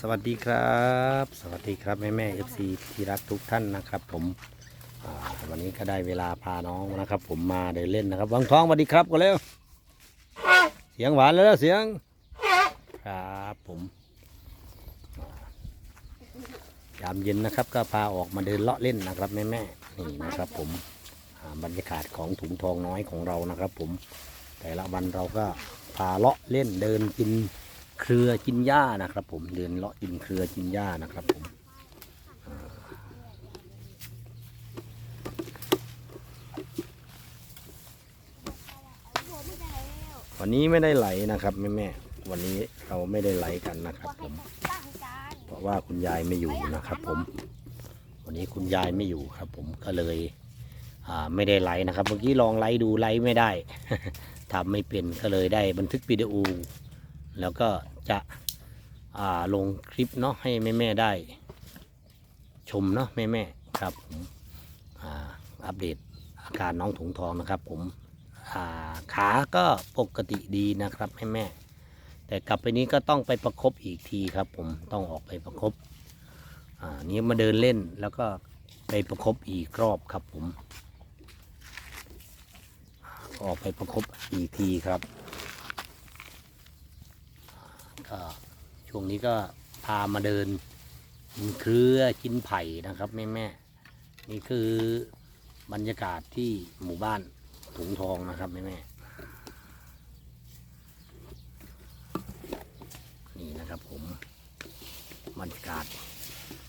สวัสดีครับ สวัสดีครับแม่แม่เอฟซีที่รักทุกท่านนะครับ ผมวันนี้ก็ได้เวลาพาน้องนะครับ ผมมาเดินเล่นนะครับวังทองสวัสดีครับก็เร็วเสียงหวานแล้วเสียงครับผมยามเย็นนะครับ ก็พาออกมาเดินเลาะเล่นนะครับแม่แม่นี่นะครับ ผมบรรยากาศของถุงทองน้อยของเรานะครับ ผมแต่ละวันเราก็พาเลาะเล่นเดินกิน เครือกินหญ้านะครับ ผมเดินเลาะกินเครือกินหญ้านะครับผมวันนี้ไม่ได้ไหลนะครับแม่แม่วันนี้เราไม่ได้ไหลกันนะครับ ผม เพราะว่าคุณยายไม่อยู่นะครับ ผม วันนี้คุณยายไม่อยู่ครับ ผมก็เลยไม่ได้ไลฟ์นะครับ เมื่อกี้ลองไลฟ์ดูไลฟ์ไม่ได้ทำไม่เป็นก็เลยได้บันทึกวิดีโอ แล้วก็ จะลงคลิปเนาะให้แม่ๆได้ชมเนาะแม่ๆครับผมอ่าอัปเดตอาการน้องถุงทองนะครับ ผมอ่าขาก็ปกติดีนะครับแม่ๆแต่กลับไปนี้ก็ต้องไปประคบอีกทีครับ ผมต้องออกไปประคบอ่านี้มาเดินเล่นแล้วก็ไปประคบอีกรอบครับผมออกไปประคบอีกทีครับ ช่วงนี้ก็พามาเดินกินเครือกินไผ่นะครับแม่แม่นี่คือบรรยากาศที่หมู่บ้านถุงทองนะครับแม่แม่นี่นะครับผมบรรยากาศ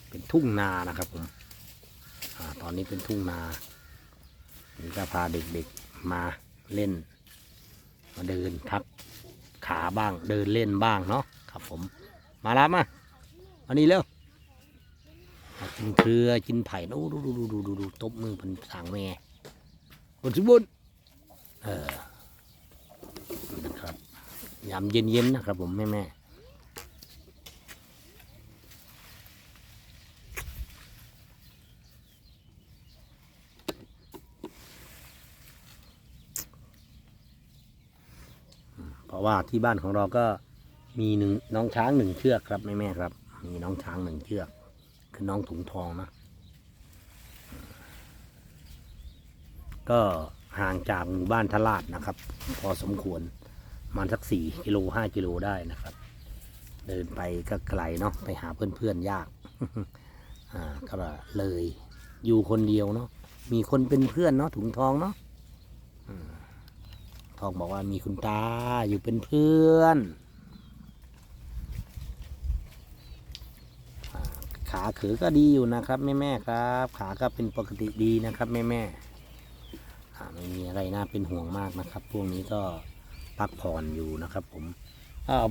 เป็นทุ่งนานะครับผมอตอนนี้เป็นทุ่งนานี่ก็พาเด็กๆมาเล่น มาเดินพัก ขาบ้างเดินเล่นบ้างเนาะครับผมมาแล้วมาอันนี้เร็วกินเครือกินไผ่ดูดูดูดูดูดูดูตบมือพันสางแม่บนสมบูรณ์เออนะครับยามเย็นเย็นๆนะครับผมแม่แม่เพราะ ว่าที่บ้านของเราก็มีหนึ่งน้องช้างหนึ่งเชือกครับแม่แม่ครับ มีน้องช้างหนึ่งเชือก คือน้องถุงทองนะ ก็ห่างจากหมู่บ้านทลาดนะครับ พอสมควรมันสักสี่กิโลห้ากิโลได้นะครับ เดินไปก็ไกลเนาะไปหาเพื่อนๆยาก อ่าก็เลยอยู่คนเดียวเนาะมีคนเป็นเพื่อนเนาะถุงทองเนาะ อืมทองบอกว่ามีคุณตาอยู่เป็นเพื่อนขาขือก็ดีอยู่นะครับแม่แม่ครับ ขาก็เป็นปกติดีนะครับแม่แม่ไม่มีอะไรน่าเป็นห่วงมากนะครับ พวกนี้ก็พักผ่อนอยู่นะครับผม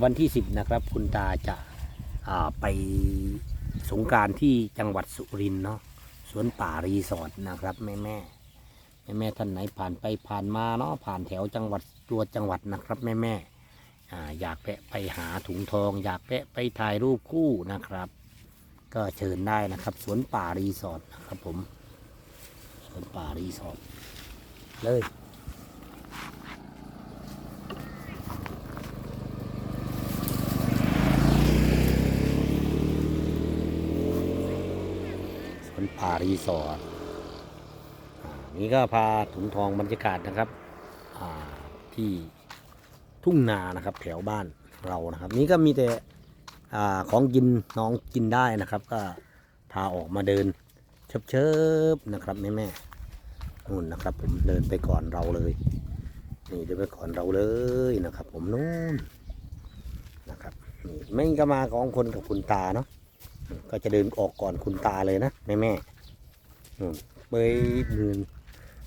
วันที่สิบนะครับ คุณตาจะาไปสงการที่จังหวัดสุรินทร์เนาะสวนป่ารีสอร์ทนะครับแม่แม่ แม่แม่ๆท่านไหนผ่านไปผ่านมาเนาะผ่านแถวจังหวัดตัวจังหวัดนะครับ แม่แม่ๆออยากแวะไปหาถุงทอง อยากแวะไปถ่ายรูปคู่นะครับ ก็เชิญได้นะครับสวนป่ารีสอร์ทนะครับผมสวนป่ารีสอร์ทเลยสวนป่ารีสอร์ท นี่ก็พาถุงทองบรรยากาศนะครับที่ทุ่งนานะครับแถวบ้านเรานะครับ นี่ก็มีแต่อของกินน้องกินได้นะครับ ก็พาออกมาเดินเชิบๆนะครับแม่แม่นู่นนะครับ ผมเดินไปก่อนเราเลย นี่เดินไปก่อนเราเลยนะครับ ผมนู่นนะครับนี่ไม่ก็มาของคนกับคุณตาเนาะก็จะเดินออกก่อนคุณตาเลยนะแม่แม่นู่นไปเดิน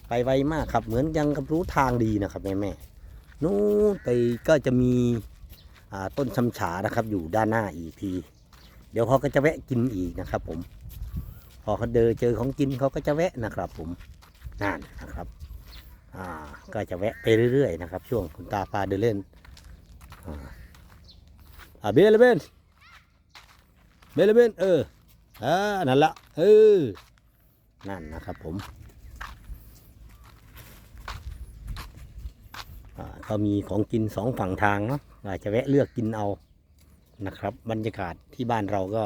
ไปไวมากครับ เหมือนยังกับรู้ทางดีนะครับแม่แม่นู่นไปก็จะมีต้นชำฉานะครับ อยู่ด้านหน้าอีกที เดี๋ยวเขาก็จะแวะกินอีกนะครับ ผม พอเขาเดินเจอของกินเขาก็จะแวะนะครับ ผมนั่นนะครับก็จะแวะไปเรื่อยๆนะครับ ช่วงคุณตาพาเดินเล่นอ่าเบลเบนเบลเบนเอออ่านั่นละเออนั่นนะครับผม อ่า ก็มีของกินสองฝั่งทางเนาะอาจจะแวะเลือกกินเอานะครับ บรรยากาศที่บ้านเราก็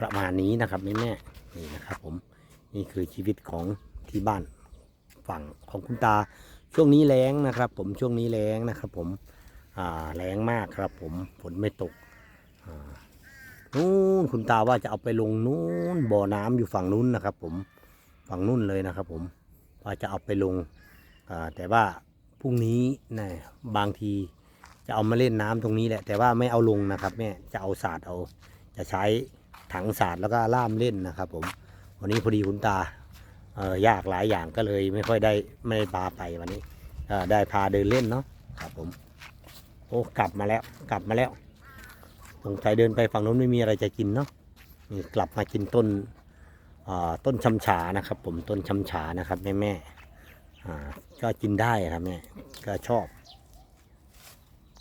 ประมาณนี้นะครับแม่แม่ๆนี่นะครับผมนี่คือชีวิตของที่บ้านฝั่งของคุณตา ช่วงนี้แล้งนะครับ ผมช่วงนี้แล้งนะครับ ผมแล้งมากครับ ผมฝนไม่ตกนู้นคุณตาว่าจะเอาไปลงนู้นบ่อน้ำอยู่ฝั่งนู้นนะครับ ผมฝั่งนู้นเลยนะครับ ผมว่าจะเอาไปลงแต่ว่า พรุ่งนี้นะบางทีจะเอามาเล่นน้ำตรงนี้แหละ แต่ว่าไม่เอาลงนะครับแม่จะเอาสาดเอา จะใช้ถังสาดแล้วก็ล่ามเล่นนะครับ ผม วันนี้พอดีคุณตาเอ่อยากหลายอย่างก็เลยไม่ค่อยได้ไม่ได้พาไปวันนี้เอ่อได้พาเดินเล่นเนาะครับผม โอ้กลับมาแล้ว กลับมาแล้วสงสัยเดินไปฝั่งนู้นไม่มีอะไรจะกินเนาะนี่กลับมากินต้นอ่าต้นชำฉานะครับ ผมต้นชำฉานะครับแม่แม่ ก็กินได้ครับแม่ยก็ชอบ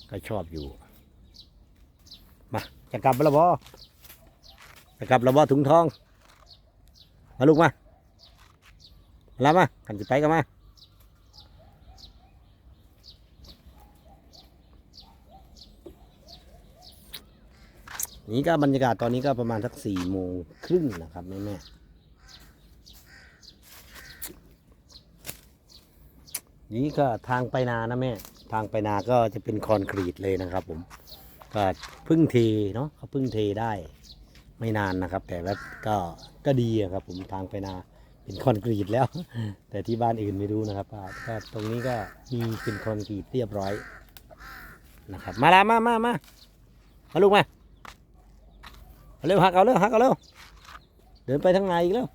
ก็ชอบอยู่ มาจะกลับแล้วบอจะกลับแล้วบอถุงทอง มาลูกมาลามากันจะไปกันมานี่ก็บรรยากาศตอนนี้ก็ประมาณสักสี่โมงครึ่งนะครับแม่แม่ นี่ก็ทางไปนานะแม่ ทางไปนาก็จะเป็นคอนกรีตเลยนะครับ ผม ก็พึ่งเทเนาะเขาพึ่งเทได้ ไม่นานนะครับ แต่ว่าก็ก็ดีครับ ผมทางไปนาเป็นคอนกรีตแล้ว แต่ที่บ้านอื่นไม่รู้นะครับก็ตรงนี้ก็มีเป็นคอนกรีตเรียบร้อยนะครับ มาละมามามามาลูกมาเอาเร็วหักเอาเร็วหักเอาเร็วเดินไปทางไหนอีกแล้ว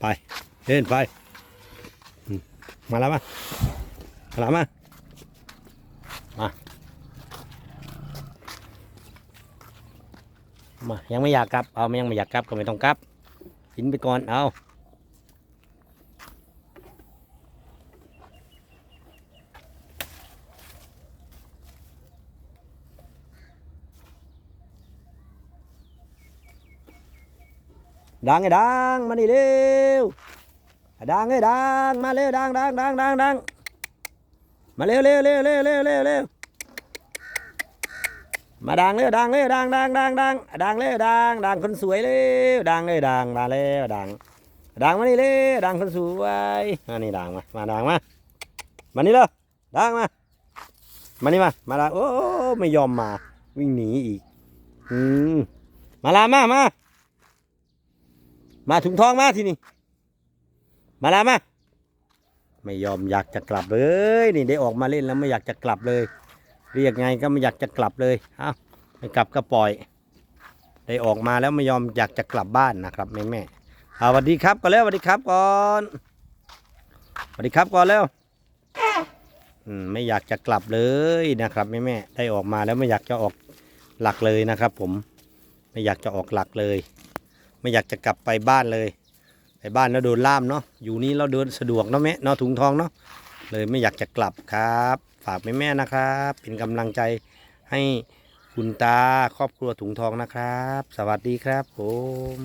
ไป เดินไป มาแล้วมามาแล้วมามา มา ยังไม่อยากกลับ เอาไม่ยังไม่อยากกลับก็ไม่ต้องกลับ กินไปก่อน เอาดังไอ้ดังมานี่เร็ว ดังไอ้ดังมาเร็วดังดังดังดังดังมาเร็วเร็วเร็วเร็วเร็วเร็วเร็วมาดังเลยดังเลยดังดังดังดังดังเลยดังดังคนสวยเลยดังเลยดังมาเลยดังดังมานี่เลยดังคนสวยมานี่ดังมามาดังมามานี่เลยดังมามานี่มามาดังโอ้ไม่ยอมมาวิ่งหนีอีกอืมมาลามามามาถุงทองมาที่นี่ มาลามาไม่ยอมอยากจะกลับเลยนี่ได้ออกมาเล่นแล้วไม่อยากจะกลับเลย เรียกไงก็ไม่อยากจะกลับเลยเอ้าไม่กลับก็ปล่อย ได้ออกมาแล้วไม่ยอมอยากจะกลับบ้านนะครับแม่แม่ๆเอาสวัสดีครับก่อนแล้วสวัสดีครับก่อนสวัสดีครับก่อนแล้วอืมไม่อยากจะกลับเลยนะครับแม่แม่ๆได้ออกมาแล้วไม่อยากจะออกหลักเลยนะครับ ผมไม่อยากจะออกหลักเลย ไม่อยากจะกลับไปบ้านเลย ไปบ้านแล้วโดนล่ามเนาะอยู่นี้เราเดินสะดวกเนาะแม่เนาะถุงทองเนาะเลยไม่อยากจะกลับครับ ฝากแม่แม่นะครับ เป็นกำลังใจให้คุณตาครอบครัวถุงทองนะครับ สวัสดีครับผม